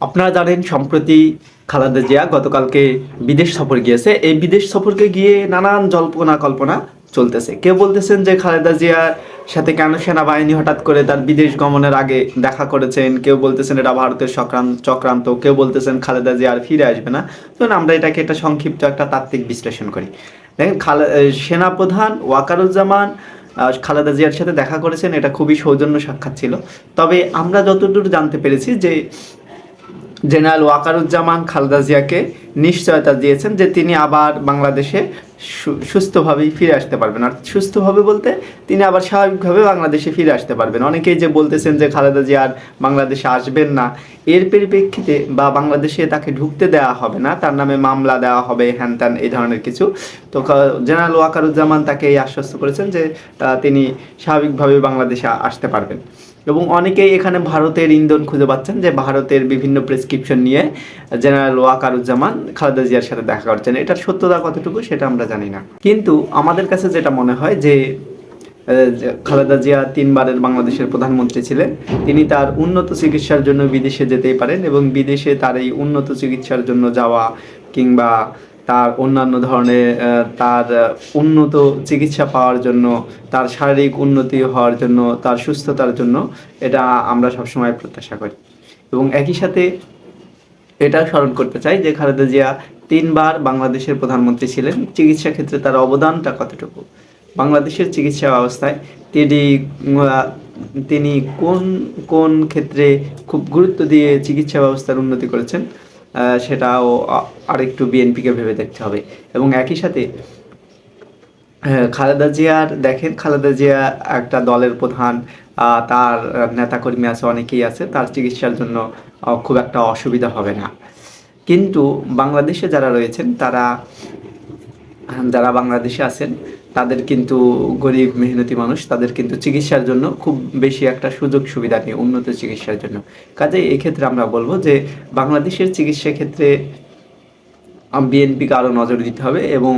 আপনারা জানেন, সম্প্রতি খালেদা জিয়া গতকালকে বিদেশ সফর গিয়েছে। এই বিদেশ সফরকে গিয়ে নানান জল্পনা কল্পনা চলতেছে। কেউ বলতেছেন যে খালেদা জিয়ার সাথে কেন সেনাবাহিনী হঠাৎ করে তার বিদেশ গমনের আগে দেখা করেছেন? কেউ বলতেছেন এটা ভারতের চক্রান্ত চক্রান্ত। কেউ বলতেছেন খালেদা জিয়া আর ফিরে আসবে না। তো আমরা এটাকে একটা সংক্ষিপ্ত একটা তাত্ত্বিক বিশ্লেষণ করি। দেখেন, খালে সেনাপ্রধান ওয়াকারুজ্জামান খালেদা জিয়ার সাথে দেখা করেছেন। এটা খুবই সৌজন্য সাক্ষাৎ ছিল। তবে আমরা যতদূর জানতে পেরেছি যে জেনারেল ওয়াকারুজ্জামান খালেদা জিয়াকে নিশ্চয়তা দিয়েছেন যে তিনি আবার বাংলাদেশে সুস্থভাবেই ফিরে আসতে পারবেন। আর সুস্থভাবে বলতে তিনি আবার স্বাভাবিকভাবে বাংলাদেশে ফিরে আসতে পারবেন। অনেকেই যে বলতেছেন যে খালেদা জিয়া আর বাংলাদেশে আসবেন না, এর পরিপ্রেক্ষিতে বা বাংলাদেশে তাকে ঢুকতে দেওয়া হবে না, তার নামে মামলা দেওয়া হবে, হ্যান ত্যান এই ধরনের কিছু। তো জেনারেল ওয়াকারুজ্জামান তাকে এই আশ্বস্ত করেছেন যে তিনি স্বাভাবিকভাবে বাংলাদেশে আসতে পারবেন। এবং অনেকেই এখানে ভারতের ইন্ধন খুঁজে পাচ্ছেন যে ভারতের বিভিন্ন প্রেসক্রিপশন নিয়ে জেনারেল ওয়াকারুজ্জামান খালেদা জিয়ার সাথে দেখা করছেন। এটার সত্যতা কতটুকু সেটা আমরা জানি না। কিন্তু আমাদের কাছে যেটা মনে হয় যে খালেদা জিয়া তিনবারের বাংলাদেশের প্রধানমন্ত্রী ছিলেন। তিনি তার উন্নত চিকিৎসার জন্য বিদেশে যেতেই পারেন এবং বিদেশে তার এই উন্নত চিকিৎসার জন্য যাওয়া কিংবা তার অন্যান্য ধরনের তার উন্নত চিকিৎসা পাওয়ার জন্য, তার শারীরিক উন্নতি হওয়ার জন্য, তার সুস্থতার জন্য এটা আমরা সবসময় প্রত্যাশা করি। এবং একই সাথে এটা স্মরণ করতে চাই যে খালেদা জিয়া তিনবার বাংলাদেশের প্রধানমন্ত্রী ছিলেন। চিকিৎসা ক্ষেত্রে তার অবদানটা কতটুকু? বাংলাদেশের চিকিৎসা ব্যবস্থায় তিনি তিনি কোন কোন ক্ষেত্রে খুব গুরুত্ব দিয়ে চিকিৎসা ব্যবস্থার উন্নতি করেছেন? সেটাও আর আরেকটু বিএনপিকে ভেবে দেখতে হবে। এবং একই সাথে খালেদা জিয়ার, দেখেন খালেদা জিয়া একটা দলের প্রধান তার নেতাকর্মী আছে, অনেকেই আছে, তার চিকিৎসার জন্য খুব একটা অসুবিধা হবে না। কিন্তু বাংলাদেশে যারা রয়েছেন, তারা যারা বাংলাদেশে আছেন, তাদের কিন্তু গরিব মেহনতি মানুষ, তাদের কিন্তু চিকিৎসার জন্য খুব বেশি একটা সুযোগ সুবিধা নেই, উন্নত চিকিৎসার জন্য। কাজে এক্ষেত্রে আমরা বলব যে, বাংলাদেশের চিকিৎসা ক্ষেত্রে বিএনপিকে আরও নজর দিতে হবে এবং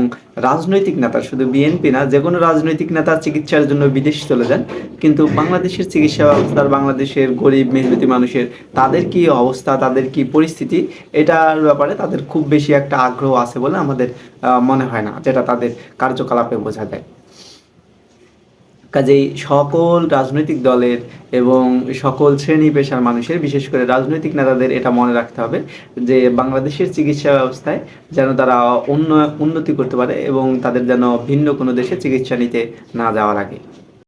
রাজনৈতিক নেতা, শুধু বিএনপি না, যে কোনো রাজনৈতিক নেতা চিকিৎসার জন্য বিদেশ চলে যান, কিন্তু বাংলাদেশের চিকিৎসা ব্যবস্থার বাংলাদেশের গরিব মেহনতি মানুষের তাদের কি অবস্থা, তাদের কি পরিস্থিতি, এটার ব্যাপারে তাদের খুব বেশি একটা আগ্রহ আছে বলে আমাদের মনে হয় না, যেটা তাদের কার্যকলাপে বোঝা যায়। কাজেই সকল রাজনৈতিক দলের এবং সকল শ্রেণি পেশার মানুষের, বিশেষ করে রাজনৈতিক নেতাদের এটা মনে রাখতে হবে যে বাংলাদেশের চিকিৎসা ব্যবস্থায় যেন তারা উন্নয় উন্নতি করতে পারে এবং তাদের যেন ভিন্ন কোনো দেশে চিকিৎসা নিতে না যাওয়া লাগে